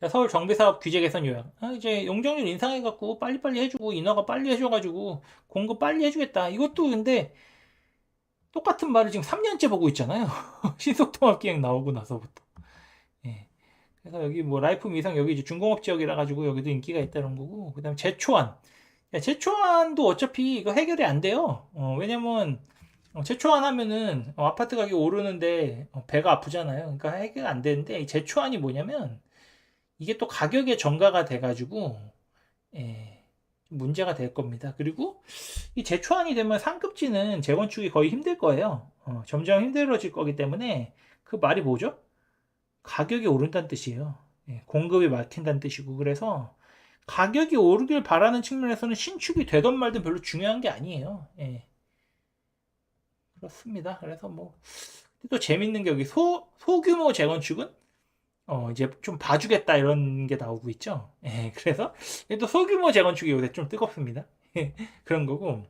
자, 서울 정비사업 규제 개선 요약. 아, 이제 용적률 인상해갖고 빨리빨리 해주고 인허가 빨리 해줘가지고 공급 빨리 해주겠다. 이것도 근데 똑같은 말을 지금 3년째 보고 있잖아요. 신속통합기획 나오고 나서부터. 예. 그래서 여기 뭐 라이프 미상 여기 이제 중공업 지역이라 가지고 여기도 인기가 있다는 거고 그다음 에 제초안. 야, 제초안도 어차피 이거 해결이 안 돼요. 어, 왜냐면 어, 제초안 하면은 어, 아파트 가격이 오르는데 어, 배가 아프잖아요. 그러니까 해결 안 되는데 이 제초안이 뭐냐면 이게 또 가격에 전가가 돼가지고 예, 문제가 될 겁니다. 그리고 이 재초안이 되면 상급지는 재건축이 거의 힘들 거예요. 어, 점점 힘들어질 거기 때문에 그 말이 뭐죠? 가격이 오른다는 뜻이에요. 예, 공급이 막힌다는 뜻이고 그래서 가격이 오르길 바라는 측면에서는 신축이 되던 말든 별로 중요한 게 아니에요. 예. 그렇습니다. 그래서 뭐 또 재밌는 게 여기 소 소규모 재건축은 어, 이제 좀 봐주겠다 이런 게 나오고 있죠. 예, 그래서 또 소규모 재건축이 요새 좀 뜨겁습니다. 그런 거고.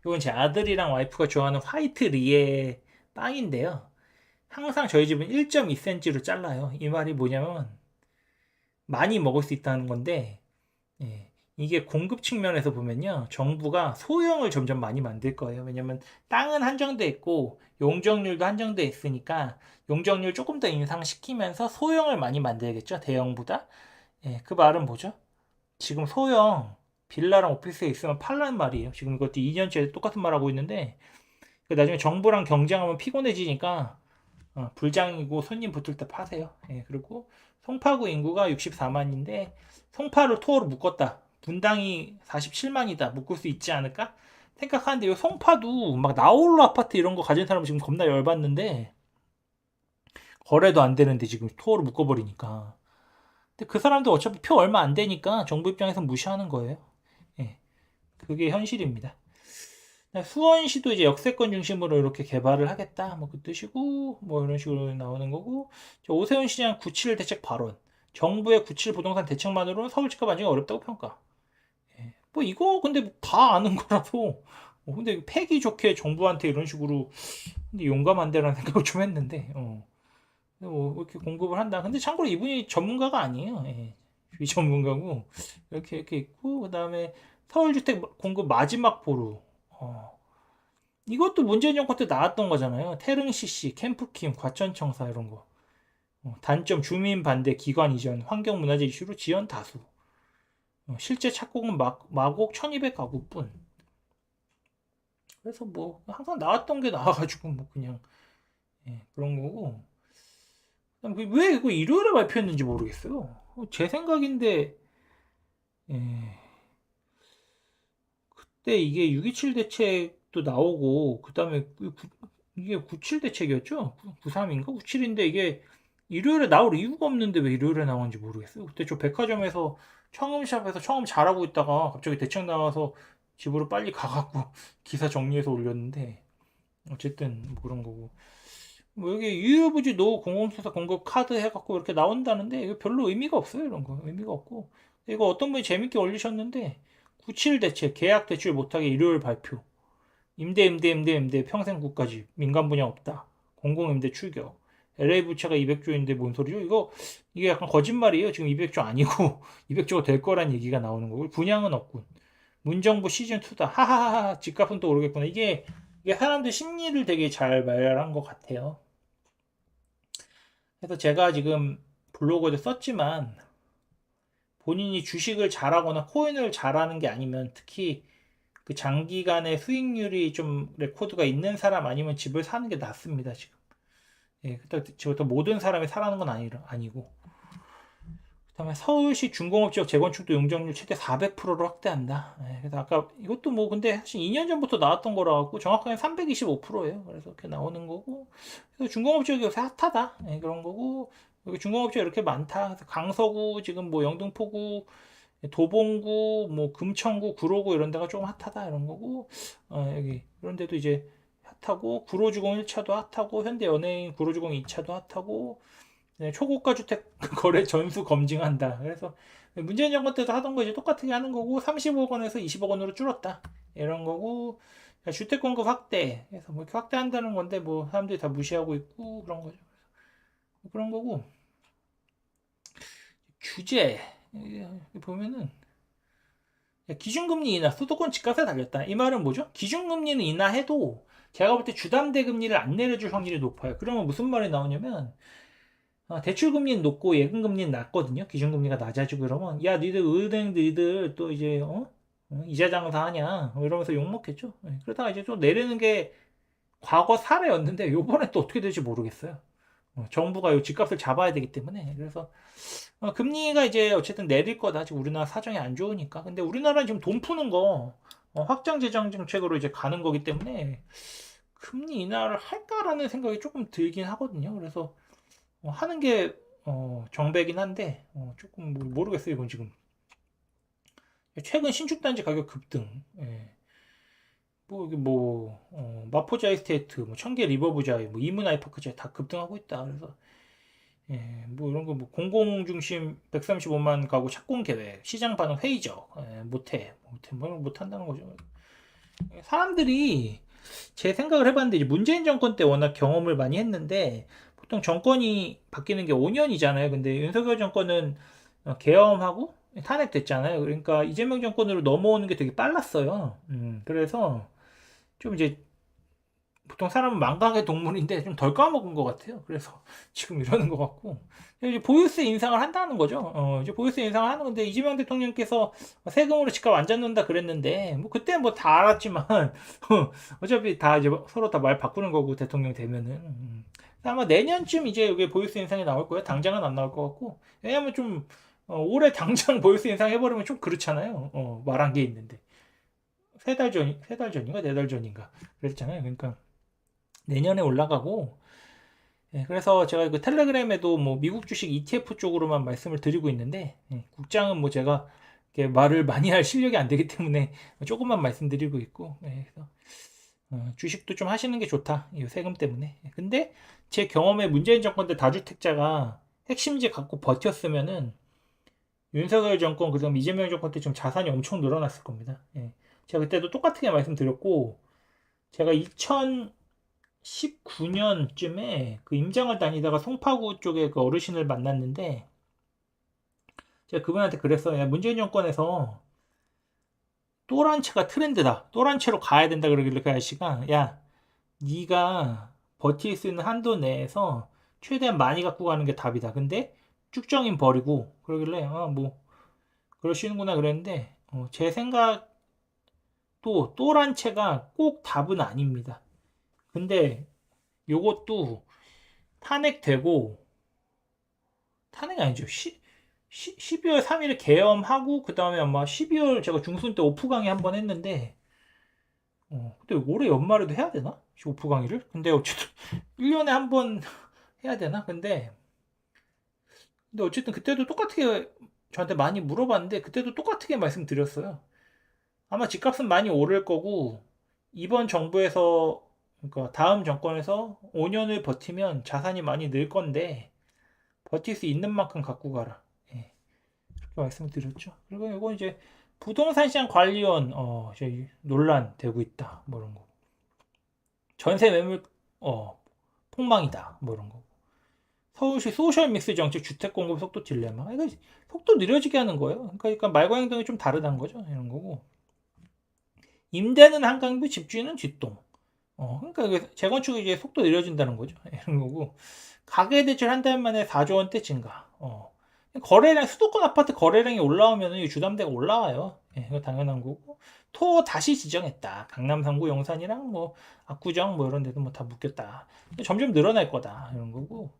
이건 제 아들이랑 와이프가 좋아하는 화이트 리에 빵인데요. 항상 저희 집은 1.2cm로 잘라요. 이 말이 뭐냐면 많이 먹을 수 있다는 건데 예, 이게 공급 측면에서 보면요. 정부가 소형을 점점 많이 만들 거예요. 왜냐면 땅은 한정돼 있고 용적률도 한정돼 있으니까 용적률 조금 더 인상시키면서 소형을 많이 만들겠죠. 대형보다. 예, 그 말은 뭐죠? 지금 소형 빌라랑 오피스에 있으면 팔라는 말이에요. 지금 이것도 2년째 똑같은 말 하고 있는데 그 나중에 정부랑 경쟁하면 피곤해지니까 어, 불장이고 손님 붙을 때 파세요. 예, 그리고 송파구 인구가 64만인데 송파를 토어로 묶었다. 분당이 47만이다. 묶을 수 있지 않을까? 생각하는데 이 송파도 막 나홀로 아파트 이런 거 가진 사람 지금 겁나 열받는데 거래도 안 되는데 지금 토어로 묶어버리니까. 근데 그 사람들 어차피 표 얼마 안 되니까 정부 입장에서 무시하는 거예요. 예. 그게 현실입니다. 수원시도 이제 역세권 중심으로 이렇게 개발을 하겠다. 뭐 그 뜻이고, 뭐 이런 식으로 나오는 거고. 오세훈 시장 97 대책 발언. 정부의 97 부동산 대책만으로는 서울 집값 안정이 어렵다고 평가. 예. 뭐 이거 근데 다 아는 거라서. 어, 근데 패기 좋게 정부한테 이런 식으로 근데 용감한데라는 생각을 좀 했는데. 어. 뭐 이렇게 공급을 한다. 근데 참고로 이분이 전문가가 아니에요. 예. 비전문가고 이렇게 이렇게 있고 그다음에 서울주택 공급 마지막 보루. 어. 이것도 문재인 정권 때 나왔던 거잖아요. 태릉 CC, 캠프킴, 과천청사 이런 거. 어, 단점 주민 반대, 기관 이전, 환경문화재 이슈로 지연 다수. 어, 실제 착공은 막, 마곡 1200가구뿐. 그래서 뭐 항상 나왔던 게 나와가지고 뭐 그냥 예, 그런 거고. 왜 이거 일요일에 발표했는지 모르겠어요. 어, 제 생각인데 예. 그때 이게 6.27 대책도 나오고 그 다음에 이게 97 대책이었죠? 93인가 97인데 이게 일요일에 나올 이유가 없는데 왜 일요일에 나오는지 모르겠어요. 그때 저 백화점에서 청음샵에서 청음 잘하고 있다가 갑자기 대책 나와서 집으로 빨리 가갖고 기사 정리해서 올렸는데 어쨌든 뭐 그런 거고. 뭐 여기 유효부지 노 공공수사 공급 카드 해갖고 이렇게 나온다는데 이거 별로 의미가 없어요 이런 거. 의미가 없고. 이거 어떤 분이 재밌게 올리셨는데 97 대책 계약 대출 못하게 일요일 발표. 임대 임대 임대 임대. 평생 국가집 민간 분야 없다. 공공 임대 출격 LA 부채가 200조인데 뭔 소리죠? 이거 이게 약간 거짓말이에요. 지금 200조 아니고 200조가 될 거란 얘기가 나오는 거고 분양은 없군. 문정부 시즌 2다. 하하하 집값은 또 오르겠구나. 이게 이게 사람들 심리를 되게 잘 말한 것 같아요. 그래서 제가 지금 블로그에도 썼지만 본인이 주식을 잘하거나 코인을 잘하는 게 아니면 특히 그 장기간의 수익률이 좀 레코드가 있는 사람 아니면 집을 사는 게 낫습니다 지금. 예, 그때부터 모든 사람이 사라는 건 아니, 아니고. 그 다음에 서울시 중공업 지역 재건축도 용적률 최대 400%로 확대한다. 예, 그래서 아까 이것도 뭐 근데 사실 2년 전부터 나왔던 거라 갖고 정확하게 325%예요. 그래서 이렇게 나오는 거고. 그래서 중공업 지역이 요새 핫하다. 예, 그런 거고. 여기 중공업 지역 이렇게 많다. 그래서 강서구, 지금 뭐 영등포구, 도봉구, 뭐 금천구, 구로구 이런 데가 좀 핫하다 이런 거고. 어, 여기 이런 데도 이제 핫하고 구로주공 1차도 핫하고 현대연예인 구로주공 2차도 핫하고 네, 초고가 주택 거래 전수 검증한다. 그래서 문재인 정권 때도 하던 거 이제 똑같게 하는 거고 30억 원에서 20억 원으로 줄었다. 이런 거고 주택 공급 확대. 그래서 뭐 이렇게 확대한다는 건데 뭐 사람들이 다 무시하고 있고 그런 거죠. 그런 거고 여기 보면은 기준금리 인하, 수도권 집값에 달렸다. 이 말은 뭐죠? 기준금리는 인하해도 제가 볼 때 주담대 금리를 안 내려줄 확률이 높아요. 그러면 무슨 말이 나오냐면 아, 대출금리는 높고 예금금리는 낮거든요. 기준금리가 낮아지고 그러면 야 니들 은행 니들 또 이제 어? 어? 이자 장사 하냐 뭐 이러면서 욕먹겠죠. 예, 그러다가 이제 좀 내리는 게 과거 사례였는데 요번에 또 어떻게 될지 모르겠어요. 어, 정부가 요 집값을 잡아야 되기 때문에 그래서 어, 금리가 이제 어쨌든 내릴 거다. 지금 우리나라 사정이 안 좋으니까. 근데 우리나라는 지금 돈 푸는 거 어, 확장 재정 정책으로 이제 가는 거기 때문에 금리 인하를 할까라는 생각이 조금 들긴 하거든요. 그래서 어, 하는 게 어, 정배긴 한데 어, 조금 뭐- 모르겠어요. 이건 지금 최근 신축단지 가격 급등. 예. 뭐 여기 뭐 어, 마포자 이스테이트, 뭐 청계 리버브자이, 뭐 이문 아이파크자이 다 급등하고 있다. 그래서 예, 뭐 이런 거 뭐 공공 중심 135만 가구 착공 계획, 시장 반응 회의적, 예, 못해, 못해, 뭐 못한다는 거죠. 예, 사람들이 제 생각을 해봤는데 이제 문재인 정권 때 워낙 경험을 많이 했는데 보통 정권이 바뀌는 게 5년이잖아요. 근데 윤석열 정권은 어, 계엄하고 탄핵됐잖아요. 그러니까 이재명 정권으로 넘어오는 게 되게 빨랐어요. 음, 그래서 좀 이제 보통 사람은 망각의 동물인데 좀 덜 까먹은 것 같아요. 그래서 지금 이러는 것 같고 이제 보유세 인상을 한다는 거죠. 어, 이제 보유세 인상을 하는 건데 이재명 대통령께서 세금으로 집값 안 잡는다 그랬는데 뭐 그때 뭐 다 알았지만 어차피 다 이제 서로 다 말 바꾸는 거고 대통령 되면은 음. 아마 내년쯤 이제 여기 보유세 인상이 나올 거예요. 당장은 안 나올 것 같고 왜냐면 좀 어, 올해 당장 보유세 인상 해버리면 좀 그렇잖아요. 어, 말한 게 있는데 세 달 전, 세 달 전인가 네 달 전인가 그랬잖아요. 그러니까 내년에 올라가고 예, 그래서 제가 그 텔레그램에도 뭐 미국 주식 ETF 쪽으로만 말씀을 드리고 있는데 예, 국장은 뭐 제가 말을 많이 할 실력이 안 되기 때문에 조금만 말씀드리고 있고 예, 그래서 어, 주식도 좀 하시는 게 좋다 이 세금 때문에 예, 근데 제 경험에 문재인 정권 때 다주택자가 핵심지 갖고 버텼으면은 윤석열 정권 그다음 이재명 정권 때 좀 자산이 엄청 늘어났을 겁니다. 예. 제가 그때도 똑같게 말씀드렸고 제가 2019년쯤에 그 임장을 다니다가 송파구 쪽에 그 어르신을 만났는데 제가 그분한테 그랬어요. 야, 문재인 정권에서 또란체가 트렌드다. 또란체로 가야 된다 그러길래 그 아저씨가 야 네가 버틸 수 있는 한도 내에서 최대한 많이 갖고 가는 게 답이다. 근데 쭉정인 버리고 그러길래 아뭐 그러시는구나 그랬는데 어, 제 생각 또 또란체가 꼭 답은 아닙니다. 근데 요것도 탄핵되고 탄핵 아니죠. 시, 시, 12월 3일에 계엄하고 그 다음에 아마 12월 제가 중순 때 오프 강의 한 번 했는데 어, 근데 올해 연말에도 해야 되나? 오프 강의를? 근데 어쨌든 1년에 한 번 해야 되나? 근데 근데 어쨌든 그때도 똑같게 저한테 많이 물어봤는데 그때도 똑같게 말씀드렸어요. 아마 집값은 많이 오를 거고 이번 정부에서 그러니까 다음 정권에서 5년을 버티면 자산이 많이 늘 건데 버틸 수 있는 만큼 갖고 가라. 예. 그렇게 말씀드렸죠. 그리고 이거 이제 부동산 시장 관리원 어, 논란 되고 있다. 뭐 이런 거. 전세 매물 어, 폭망이다. 뭐 이런 거. 서울시 소셜 믹스 정책 주택 공급 속도 딜레마. 이거 속도 느려지게 하는 거예요. 그러니까 말과 행동이 좀 다르다는 거죠. 이런 거고. 임대는 한강뷰, 집주인은 뒷동. 어, 그러니까 재건축이 이제 속도 느려진다는 거죠. 이런 거고. 가계 대출 한 달 만에 4조 원대 증가. 어. 거래량, 수도권 아파트 거래량이 올라오면 이 주담대가 올라와요. 예, 이거 당연한 거고. 토 다시 지정했다. 강남, 상구, 용산이랑 뭐, 압구정 뭐 이런 데도 뭐 다 묶였다. 점점 늘어날 거다. 이런 거고.